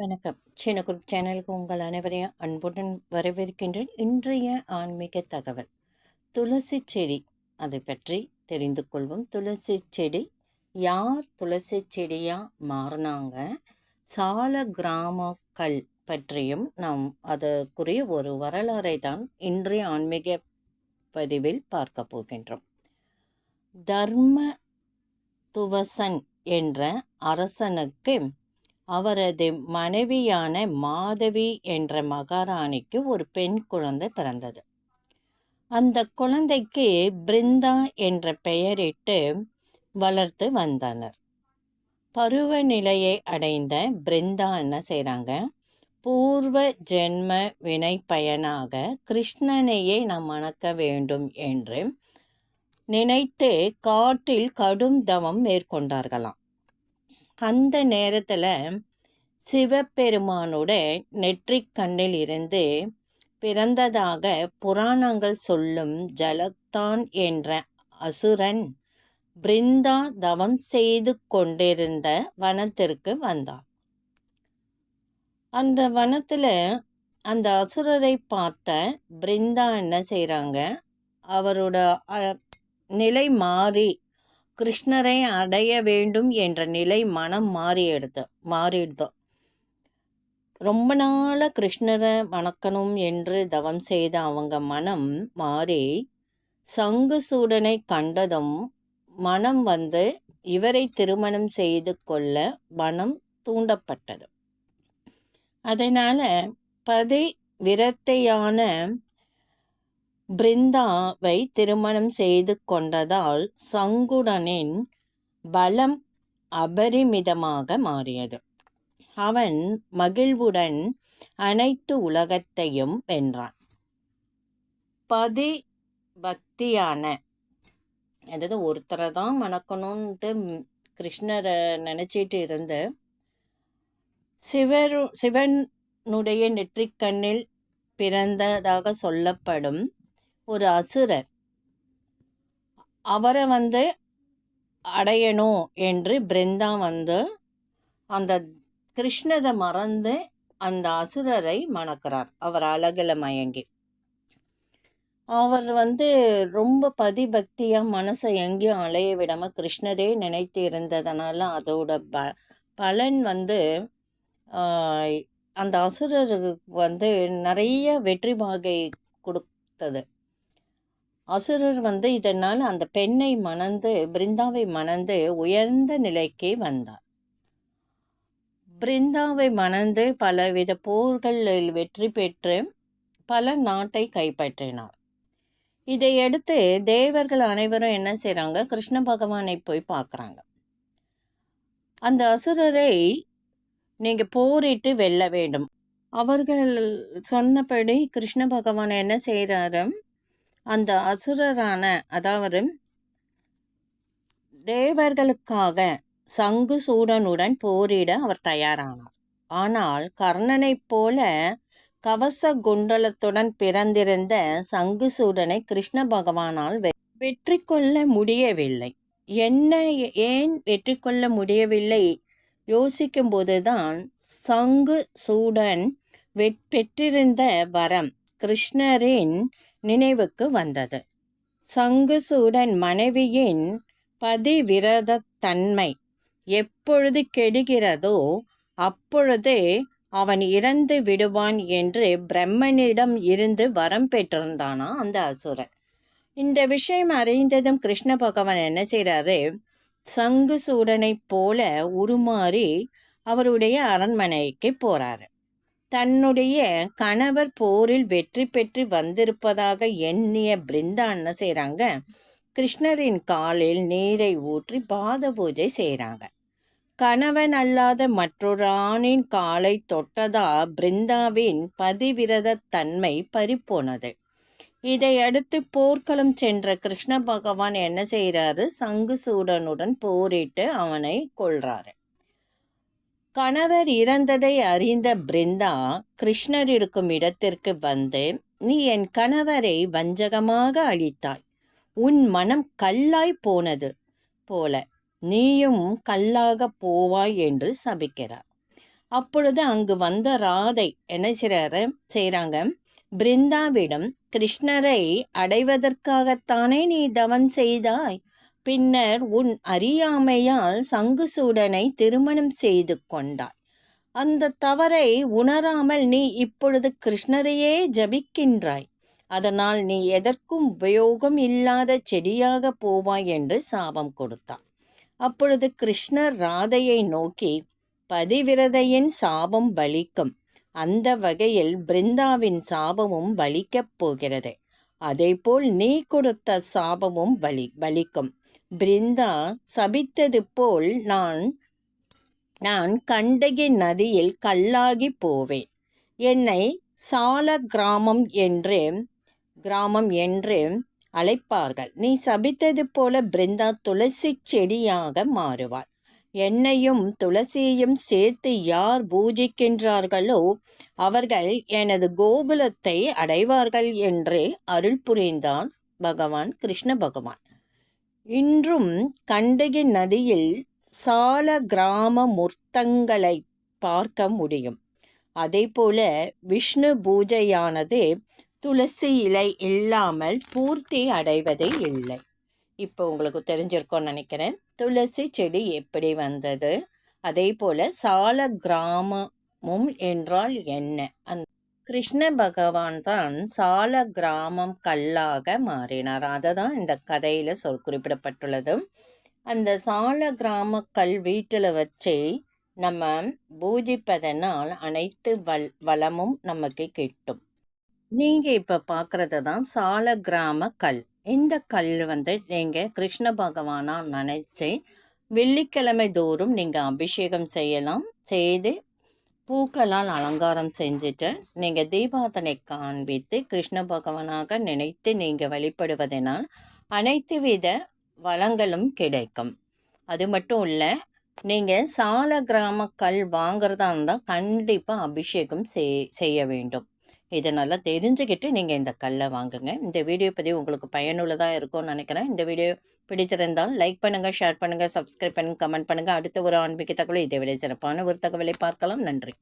வணக்கம். சின்ன குரூப் சேனலுக்கு உங்கள் அனைவரையும் அன்புடன் வரவேற்கின்றேன். இன்றைய ஆன்மீக தகவல். துளசி செடி. அதை பற்றி தெரிந்து கொள்வோம். துளசி செடி. யார் துளசி செடியாக மாறினாங்க? சால கிராமக்கள் பற்றியும் நாம் அதற்குரிய ஒரு வரலாறை தான் இன்றைய ஆன்மீக பதிவில் பார்க்க போகின்றோம். தர்ம துவசன் என்ற அரசனுக்கு அவரது மனைவியான மாதவி என்ற மகாராணிக்கு ஒரு பெண் குழந்தை பிறந்தது. அந்த குழந்தைக்கு பிருந்தா என்ற பெயரிட்டு வளர்த்து வந்தனர். பருவநிலையை அடைந்த பிருந்தா என்ன செய்கிறாங்க பூர்வ ஜென்ம வினை பயனாக கிருஷ்ணனையே நாம் மணக்க வேண்டும் என்று நினைத்து காட்டில் கடும் தவம் மேற்கொண்டார்களாம். அந்த நேரத்தில் சிவபெருமானோட நெற்றிக் கண்ணில் இருந்து பிறந்ததாக புராணங்கள் சொல்லும் ஜலத்தான் என்ற அசுரன் பிருந்தா தவம் செய்து கொண்டிருந்த வனத்திற்கு வந்தான். அந்த வனத்தில் அந்த அசுரரை பார்த்த பிருந்தா என்ன செய்கிறாங்க அவரோட நிலை மாறி கிருஷ்ணரை அடைய வேண்டும் என்ற நிலை மனம் மாறி எடுத்த ரொம்ப நாளாக கிருஷ்ணரை வணக்கணும் என்று தவம் செய்த அவங்க மனம் மாறி சங்கு சூடனை கண்டதும் மனம் வந்து இவரை திருமணம் செய்து கொள்ள மனம் தூண்டப்பட்டது. அதனால் பதி விரத்தையான பிருந்தாவை திருமணம் செய்து கொண்டதால் சங்குடனின் பலம் அபரிமிதமாக மாறியது. அவன் மகிழ்வுடன் அனைத்து உலகத்தையும் வென்றான். பதி பக்தியான அதாவது ஒருத்தரை தான் மணக்கணுன்ட்டு கிருஷ்ணரை நினச்சிட்டு இருந்து சிவரு சிவனுடைய நெற்றிக்கண்ணில் பிறந்ததாக சொல்லப்படும் ஒரு அசுரர். அவரை வந்து அடையணும் என்று பிருந்தா வந்து அந்த கிருஷ்ணரை மறந்து அந்த அசுரரை மணக்கிறார். அவர் அழகில் மயங்கி. அவர் வந்து ரொம்ப பதிபக்தியாக மனசை எங்கேயும் அலைய விடாமல் கிருஷ்ணரே நினைத்து இருந்ததுனால அதோட ப பலன் வந்து அந்த அசுரருக்கு வந்து நிறைய வெற்றி பாகை கொடுத்தது. அசுரர் வந்து இதனால் அந்த பெண்ணை மணந்து பிருந்தாவை மணந்து உயர்ந்த நிலைக்கு வந்தார். பிருந்தாவை மணந்து பலவித போர்களில் வெற்றி பெற்று பல நாட்டை கைப்பற்றினார். இதையடுத்து தேவர்கள் அனைவரும் என்ன செய்கிறாங்க கிருஷ்ண பகவானை போய் பார்க்குறாங்க. அந்த அசுரரை நீங்கள் போரிட்டு வெல்ல வேண்டும். அவர்கள் சொன்னபடி கிருஷ்ண பகவான் என்ன செய்கிறாரு அந்த அசுரரான அதாவது தேவர்களுக்காக சங்கு சூடனுடன் போரிட அவர் தயாரானார். ஆனால் கர்ணனைப் போல கவச குண்டலத்துடன் பிறந்திருந்த சங்கு சூடனை கிருஷ்ண பகவானால் வெற்றி கொள்ள முடியவில்லை. என்ன ஏன் வெற்றி கொள்ள முடியவில்லை? யோசிக்கும்போதுதான் சங்கு சூடன் பெற்றிருந்த வரம் கிருஷ்ணரின் நினைவுக்கு வந்தது. சங்குசூடன் மனைவியின் பதிவிரதத்தன்மை எப்பொழுது கெடுகிறதோ அப்பொழுதே அவன் இறந்து விடுவான் என்று பிரம்மனிடம் இருந்து வரம் பெற்றிருந்தானா அந்த அசுரன். இந்த விஷயம் அறிந்ததும் கிருஷ்ண பகவான் என்ன செய்கிறாரு சங்கு சூடனைப் போல உருமாறி அவருடைய அரண்மனைக்கு போகிறாரு தன்னுடைய கணவர் போரில் வெற்றி பெற்று வந்திருப்பதாக எண்ணிய பிருந்தா என்ன செய்கிறாங்க கிருஷ்ணரின் காலில் நீரை ஊற்றி பாத பூஜை செய்கிறாங்க கணவன் அல்லாத மற்றொரு ஆணின் காலை தொட்டதா பிருந்தாவின் பதிவிரத தன்மை பறிப்போனது. இதையடுத்து போர்க்களம் சென்ற கிருஷ்ண பகவான் என்ன செய்கிறாரு சங்கு சூடனுடன் போரிட்டு அவனை கொள்றாரு கணவர் இறந்ததை அறிந்த பிருந்தா கிருஷ்ணர் இருக்கும் இடத்திற்கு வந்து நீ என் கணவரை வஞ்சகமாக அழித்தாய். உன் மனம் கல்லாய் போனது போல நீயும் கல்லாக போவாய் என்று சபிக்கிறார். அப்பொழுது அங்கு வந்த ராதை என்ன செய்கிறாரு செய்கிறாங்க பிருந்தாவிடம் கிருஷ்ணரை அடைவதற்காகத்தானே நீ தவன் செய்தாய்? பின்னர் உன் அறியாமையால் சங்குசூடனை திருமணம் செய்து கொண்டாய். அந்த தவறை உணராமல் நீ இப்பொழுது கிருஷ்ணரையே ஜபிக்கின்றாய். அதனால் நீ எதற்கும் உபயோகம் இல்லாத செடியாக போவாய் என்று சாபம் கொடுத்தான் அப்பொழுது கிருஷ்ணர் ராதையை நோக்கி பதிவிரதையின் சாபம் பலிக்கும். அந்த வகையில் பிருந்தாவின் சாபமும் பலிக்கப் போகிறது. அதேபோல் நீ கொடுத்த சாபமும் பலி பலிக்கும் பிருந்தா சபித்தது போல் நான் நான் கண்டகி நதியில் கல்லாகி போவேன். என்னை சால கிராமம் என்று கிராமம் என்று அழைப்பார்கள். நீ சபித்தது போல பிருந்தா துளசி செடியாக மாறுவாள். என்னையும் துளசியையும் சேர்த்து யார் பூஜிக்கின்றார்களோ அவர்கள் எனது கோகுலத்தை அடைவார்கள் என்று அருள் புரிந்தான் பகவான் கிருஷ்ண பகவான். இன்றும் கண்டகி நதியில் சால கிராம முர்த்தங்களை பார்க்க முடியும். அதேபோல விஷ்ணு பூஜையானது துளசி இலை இல்லாமல் பூர்த்தி அடைவதே இல்லை. இப்போ உங்களுக்கு தெரிஞ்சிருக்கோன்னு நினைக்கிறேன். துளசி செடி எப்படி வந்தது? அதே போல சால கிராமமும் என்றால் என்ன? அந் கிருஷ்ண பகவான் தான் சால கிராமம் கல்லாக மாறினார். அதை தான் இந்த கதையில் சொல் குறிப்பிடப்பட்டுள்ளது. அந்த சால கிராம கல் வீட்டில் வச்சு நம்ம பூஜிப்பதனால் அனைத்து வல் வளமும் நமக்கு கிட்டும். நீங்கள் இப்போ பார்க்குறது தான் சால கிராம கல். இந்த கல் வந்து நீங்கள் கிருஷ்ண பகவானாக நினச்சி வெள்ளிக்கிழமை தோறும் நீங்கள் அபிஷேகம் செய்யலாம். செய்து பூக்களால் அலங்காரம் செஞ்சுட்டு நீங்கள் தீபாதனை காண்பித்து கிருஷ்ண பகவானாக நினைத்து நீங்கள் வழிபடுவதனால் அனைத்து வித வளங்களும் கிடைக்கும். அது மட்டும் இல்லை நீங்கள் சால கிராம கல் வாங்குறதா இருந்தால் கண்டிப்பாக அபிஷேகம் செய் செய்ய வேண்டும். இதை நல்லா தெரிஞ்சுக்கிட்டு நீங்கள் இந்த கல்லை வாங்குங்க. இந்த வீடியோ பதிவு உங்களுக்கு பயனுள்ளதாக இருக்கும்னு நினைக்கிறேன். இந்த வீடியோ பிடித்திருந்தால் லைக் பண்ணுங்கள் ஷேர் பண்ணுங்கள் சப்ஸ்கிரைப் பண்ணுங்கள் கமெண்ட் பண்ணுங்கள் அடுத்த ஒரு ஆன்மீக தகவலை இதை விட சிறப்பான ஒரு தகவலை பார்க்கலாம். நன்றி.